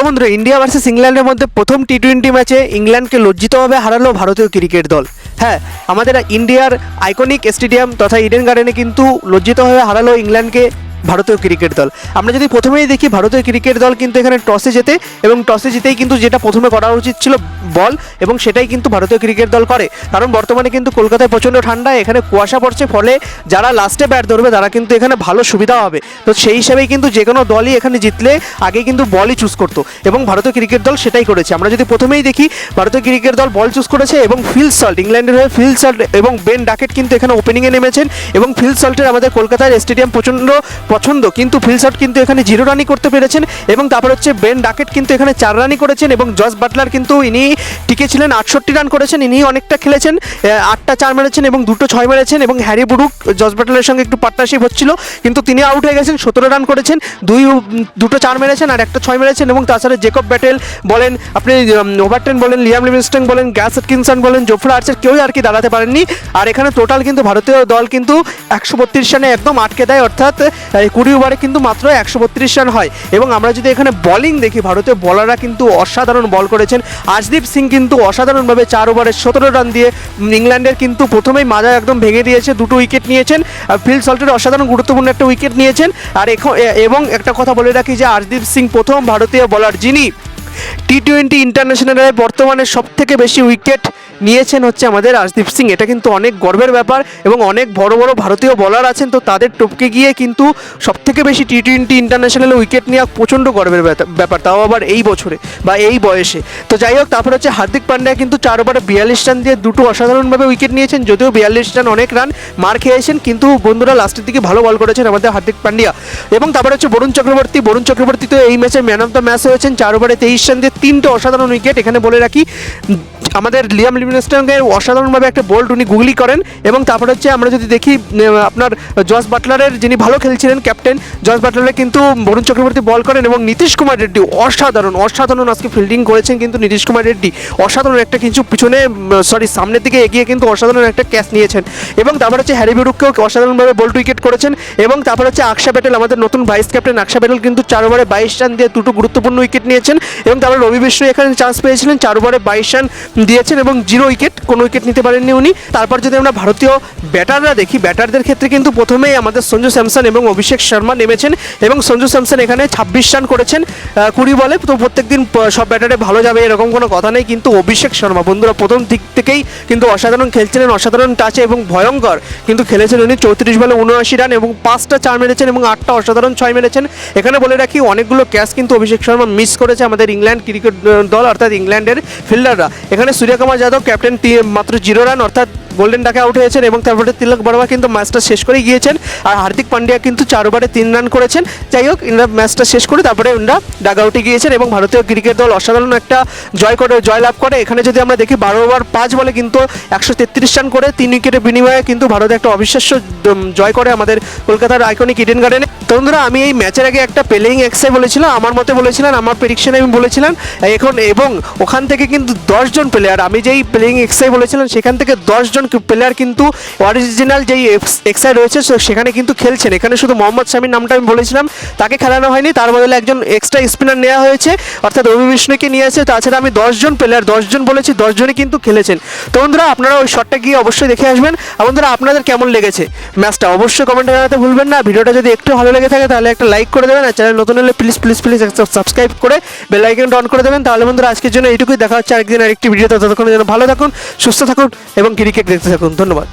তো বন্ধুরা, India versus ইংল্যান্ডের মধ্যে প্রথম টি টোয়েন্টি ম্যাচে ইংল্যান্ডকে লজ্জিতভাবে হারালো ভারতীয় ক্রিকেট দল। হ্যাঁ আমাদের ইন্ডিয়ার আইকনিক স্টেডিয়াম তথা ইডেন গার্ডেনে কিন্তু লজ্জিতভাবে হারালো ইংল্যান্ডকে। ভারতীয় ক্রিকেট দল। আমরা যদি প্রথমেই দেখি, ভারতীয় ক্রিকেট দল কিন্তু এখানে টসে জেতে এবং টসে জিতেই কিন্তু যেটা প্রথমে করা উচিত ছিল বল এবং সেটাই কিন্তু ভারতীয় ক্রিকেট দল করে। কারণ বর্তমানে কিন্তু কলকাতায় প্রচণ্ড ঠান্ডা, এখানে কুয়াশা পড়ছে, ফলে যারা লাস্টে ব্যাট ধরবে, তারা কিন্তু এখানে ভালো সুবিধা হবে। তো সেই হিসাবেই কিন্তু যে কোনো দলই এখানে জিতলে আগে কিন্তু বলই চুজ করতো এবং ভারতীয় ক্রিকেট দল সেটাই করেছে। আমরা যদি প্রথমেই দেখি, ভারতীয় ক্রিকেট দল বল চুজ করেছে এবং ফিল সল্ট ইংল্যান্ডের হয়ে ফিল সল্ট এবং বেন ডাকেট কিন্তু এখানে ওপেনিংয়ে নেমেছেন এবং ফিল সল্টের আমাদের কলকাতার স্টেডিয়াম প্রচণ্ড পছন্দ, কিন্তু ফিল সল্ট কিন্তু এখানে জিরো রানই করতে পেরেছেন এবং তারপর হচ্ছে বেন ডাকেট কিন্তু এখানে চার রানই করেছেন এবং জস বাটলার কিন্তু ইনি টিকে ছিলেন আটষট্টি রান করেছেন ইনি অনেকটা খেলেছেন আটটা চার মেরেছেন এবং দুটো ছয় মেরেছেন এবং হ্যারি বুরুক, জস বাটলারের সঙ্গে একটু পার্টনারশিপ হচ্ছিল, কিন্তু তিনি আউট হয়ে গেছেন, সতেরো রান করেছেন, দুই দুটো চার মেরেছেন আর একটা ছয় মেরেছেন এবং তাছাড়া জেকব ব্যাটেল বলেন, আপনি ওভারটেন বলেন, লিয়াম লিভিংস্টন বলেন, গ্যাস কিনসন বলেন, জোফরা আর্চার কেউই আর কি দাঁড়াতে পারেননি। আর এখানে টোটাল কিন্তু ভারতীয় দল কিন্তু একশো বত্রিশ রানে একদম আটকে দেয়, অর্থাৎ কুড়ি ওভারে কিন্তু মাত্র একশো বত্রিশ রান হয়। এবং আমরা যদি এখানে বলিং দেখি, ভারতীয় বলাররা কিন্তু অসাধারণ বল করেছেন। আজদীপ সিং কিন্তু অসাধারণভাবে চার ওভারে সতেরো রান দিয়ে ইংল্যান্ডের কিন্তু প্রথমেই মাজা একদম ভেঙে দিয়েছে, দুটো উইকেট নিয়েছেন। আর ফিল সল্টের অসাধারণ গুরুত্বপূর্ণ একটা উইকেট নিয়েছেন। আর এখন এবং একটা কথা বলে রাখি যে আরদীপ সিং প্রথম ভারতীয় বলার যিনি টি টোয়েন্টি ইন্টারন্যাশনালে বর্তমানে সব থেকে বেশি উইকেট নিয়েছেন হচ্ছে আমাদের আশদীপ সিং। এটা কিন্তু অনেক গর্বের ব্যাপার এবং অনেক বড় বড় ভারতীয় বলার আছেন, তো তাদের টপকে গিয়ে কিন্তু সব থেকে বেশি টি টোয়েন্টি ইন্টারন্যাশনালে উইকেট নেওয়া প্রচণ্ড গর্বের ব্যাপার। তাও আবার এই বছরে বা এই বয়সে। তো যাই হোক, তারপর হচ্ছে হার্দিক পান্ডিয়া কিন্তু চার ওভারে বিয়াল্লিশ রান দিয়ে দুটো অসাধারণভাবে উইকেট নিয়েছেন, যদিও বিয়াল্লিশ রান অনেক রান মার খেয়েছেন, কিন্তু বন্ধুরা লাস্টের দিকে ভালো বল করেছেন আমাদের হার্দিক পান্ডিয়া। এবং তারপরে হচ্ছে বরুণ চক্রবর্তী। বরুণ চক্রবর্তী তো এই ম্যাচে ম্যান অফ দ্য ম্যাচ হয়েছেন, চার ওভারে তেইশ দিয়ে তিনটে অসাধারণ উইকেট। এখানে বলে রাখি আমাদের লিয়াম লিভিংস্টনের অসাধারণভাবে একটা বোল্ড উনি গুগলি করেন এবং তারপর হচ্ছে আমরা যদি দেখি আপনার জস বাটলারের যিনি ভালো খেলছিলেন, ক্যাপ্টেন জস বাটলারের কিন্তু বরুণ চক্রবর্তী বল করেন এবং নীতিশ কুমার রেড্ডি অসাধারণ অসাধারণ আজকে ফিল্ডিং করেছেন কিন্তু নীতিশ কুমার রেড্ডি। অসাধারণ একটা কিছু পিছনে সরি সামনের দিকে এগিয়ে কিন্তু অসাধারণ একটা ক্যাচ নিয়েছেন। এবং তারপর হচ্ছে হ্যারি বিরুককেও অসাধারণভাবে বোল্ড উইকেট করেছেন এবং তারপর হচ্ছে আকশা প্যাটেল, আমাদের নতুন ভাইস ক্যাপ্টেন আকশা প্যাটেল কিন্তু চার ওভারে বাইশ রান দিয়ে দুটো গুরুত্বপূর্ণ উইকেট নিয়েছেন এবং তারপর রবি বিষ্ণু এখানে চান্স পেয়েছিলেন, চার ওভারে বাইশ রান দিয়েছেন এবং জিরো উইকেট, কোনো উইকেট নিতে পারেননি উনি। তারপর যদি আমরা ভারতীয় ব্যাটাররা দেখি, ব্যাটারদের ক্ষেত্রে কিন্তু প্রথমেই আমাদের সঞ্জু স্যামসন এবং অভিষেক শর্মা নেমেছেন এবং সঞ্জু স্যামসন এখানে ছাব্বিশ রান করেছেন কুড়ি বলে। তো প্রত্যেকদিন প- সব ব্যাটারে ভালো যাবে, এরকম কোনো কথা নেই। কিন্তু অভিষেক শর্মা, বন্ধুরা, প্রথম দিক থেকেই কিন্তু অসাধারণ খেলছিলেন, অসাধারণ টাচে এবং ভয়ঙ্কর কিন্তু খেলেছেন উনি। চৌত্রিশ বলে উনআশি রান এবং পাঁচটা চার মেরেছেন এবং আটটা অসাধারণ ছয় মেরেছেন। এখানে বলে রাখি, অনেকগুলো ক্যাচ কিন্তু অভিষেক শর্মা মিস করেছে আমাদের ইংল্যান্ড ক্রিকেট দল, অর্থাৎ ইংল্যান্ডের ফিল্ডাররা এখানে সূর্যকুমার যাদব ক্যাপ্টেন তি- মাত্র জিরো রান অর্থাৎ গোল্ডেন ডাকে আউট হয়েছেন এবং তারপরে তিলক বর্মা কিন্তু ম্যাচটা শেষ করে গিয়েছেন। আর হার্দিক পান্ডিয়া কিন্তু চার ওভারে তিন রান করেছেন। যাই হোক, ইনরা ম্যাচটা শেষ করে তারপরে ইনরা ডাগ আউটে গিয়েছেন এবং ভারতীয় ক্রিকেট দল অসাধারণ একটা জয় করে জয়লাভ করে। এখানে যদি আমরা দেখি, বারো ওভার পাঁচ বলে কিন্তু একশো তেত্রিশ রান করে। তিন উইকেটের বিনিময়ে কিন্তু ভারত একটা অবিশ্বাস্য জয় করে আমাদের কলকাতার আইকনিক ইডেন গার্ডেনে তো বন্ধুরা, আমি এই ম্যাচের আগে একটা প্লেইং এক্সাই বলেছিলাম, আমার মতে বলেছিলেন আমার প্রেডিকশনে আমি বলেছিলাম। এখন এবং ওখান থেকে কিন্তু দশজন প্লেয়ার আমি যেই প্লেইং এক্সাই বলেছিলাম, সেখান থেকে দশজন প্লেয়ার কিন্তু অরিজিনাল যেই এক্সাই রয়েছে সেখানে কিন্তু খেলছেন। এখানে শুধু মোহাম্মদ শামির নামটা আমি বলেছিলাম। তাকে খেলানো হয়নি, তার বদলে একজন এক্সট্রা স্পিনার নেওয়া হয়েছে, অর্থাৎ রবি বিষ্ণুকে নিয়ে এসে তাছাড়া আমি দশজন প্লেয়ার দশজন বলেছি দশজনই কিন্তু খেলেছেন। তো বন্ধুরা, আপনারা ওই শটটা গিয়ে অবশ্যই দেখে আসবেন। বন্ধুরা, আপনাদের কেমন লেগেছে ম্যাচটা অবশ্যই কমেন্টে জানাতে ভুলবেন না। ভিডিওটা যদি একটু ভালো লেগে থাকে, তাহলে একটা লাইক করে দেবেন। আর চ্যানেল নতুন হলে প্লিজ প্লিজ প্লিজ সাবস্ক্রাইব করে বেল আইকনটা অন করে দেবেন। তাহলে বন্ধুরা, আজকের জন্য এইটুকুই। দেখা হচ্ছে আরেকদিন আরেকটি ভিডিওতে ততক্ষণের জন্য ভালো থাকুন, সুস্থ থাকুন এবং ক্রিকেট দেখতে থাকুন ধন্যবাদ।